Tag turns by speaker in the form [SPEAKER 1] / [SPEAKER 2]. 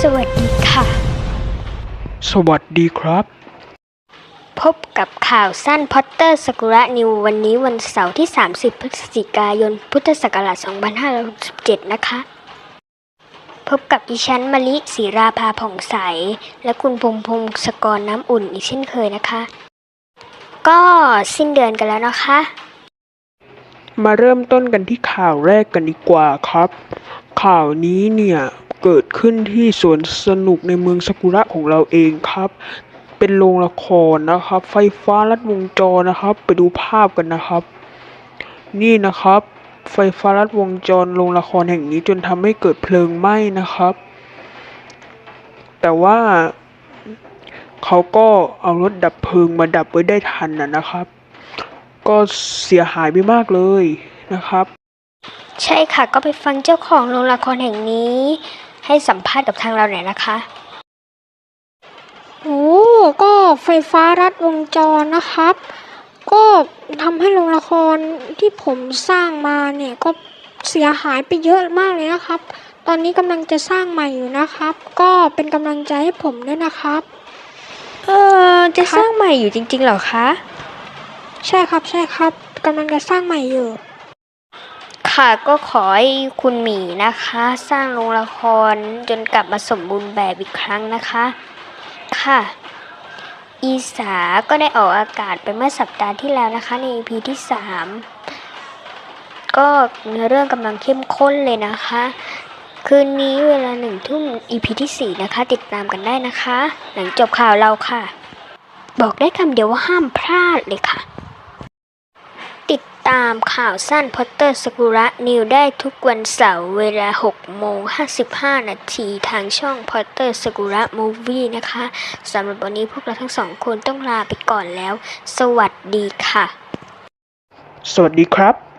[SPEAKER 1] ค่ะ
[SPEAKER 2] สวัสดีครับ
[SPEAKER 1] พบกับข่าวสั้นพอตเตอร์สกุระนิววันนี้วันเสาร์ที่ 30 พฤศจิกายน พุทธศักราช 2567 นะคะ พบกับดิฉันมะลิศิราภาผ่องใส และคุณพงพงศกรน้ำอุ่นอีกเช่นเคยนะคะ ก็สิ้นเดือนกันแล้วนะคะ
[SPEAKER 2] มาเริ่มต้นกันที่ข่าวแรกกันดีกว่าครับ ข่าวนี้เนี่ย เกิดขึ้นที่สวนสนุกในเมืองซากุระของเราเองครับ เป็นโรงละครนะครับ ไฟฟ้าลัดวงจรนะครับ ไปดูภาพกันนะครับ นี่นะครับ ไฟฟ้าลัดวงจรโรงละครแห่งนี้จนทำให้เกิดเพลิงไหม้นะครับ แต่ว่าเขาก็เอารถดับเพลิงมาดับไว้ได้ทันนะนะครับ ก็เสียหายไปมากเลยนะครับ
[SPEAKER 1] ใช่ค่ะก็ไปฟังเจ้าของโรงละครแห่งนี้ ให้สัมภาษณ์กับทางเราหน่อยนะคะ
[SPEAKER 3] โอ้ก็ไฟฟ้ารัดวงจรนะครับ ก็ทำให้โรงละครที่ผมสร้างมาเนี่ยก็เสียหายไปเยอะมากเลยนะครับ ตอนนี้กำลังจะสร้างใหม่อยู่นะครับ ก็เป็นกำลังใจให้ผมด้วยนะครับ
[SPEAKER 1] เออจะสร้างใหม่อยู่จริงๆเหรอคะ
[SPEAKER 3] ใช่ครับใช่ครับกำลังจะสร้างใหม่อยู่
[SPEAKER 1] ค่ะก็ขอให้คุณหมีนะคะ สร้างโรงละครจนกลับมาสมบูรณ์แบบอีกครั้งนะคะ ค่ะ อีสาก็ได้ออกอากาศไปเมื่อสัปดาห์ที่แล้วนะคะ ใน EP ที่ 3 ก็เนื้อเรื่องกำลังเข้มข้นเลยนะคะ คืนนี้เวลาหนึ่งทุ่ม EP ที่ 4 นะคะ ติดตามกันได้นะคะ หลังจบข่าวเราค่ะ บอกได้คำเดียวว่าห้ามพลาดเลยค่ะ ตามข่าวสั้นพอตเตอร์สกุระนิวได้ทุกวันเสาร์เวลา 6 โมง 55 นาทีทางช่องพอตเตอร์สกุระมูฟวี่นะคะสำหรับวันนี้พวกเราทั้งสองคนต้องลาไปก่อนแล้ว สวัสดีค่ะ
[SPEAKER 2] สวัสดีครับ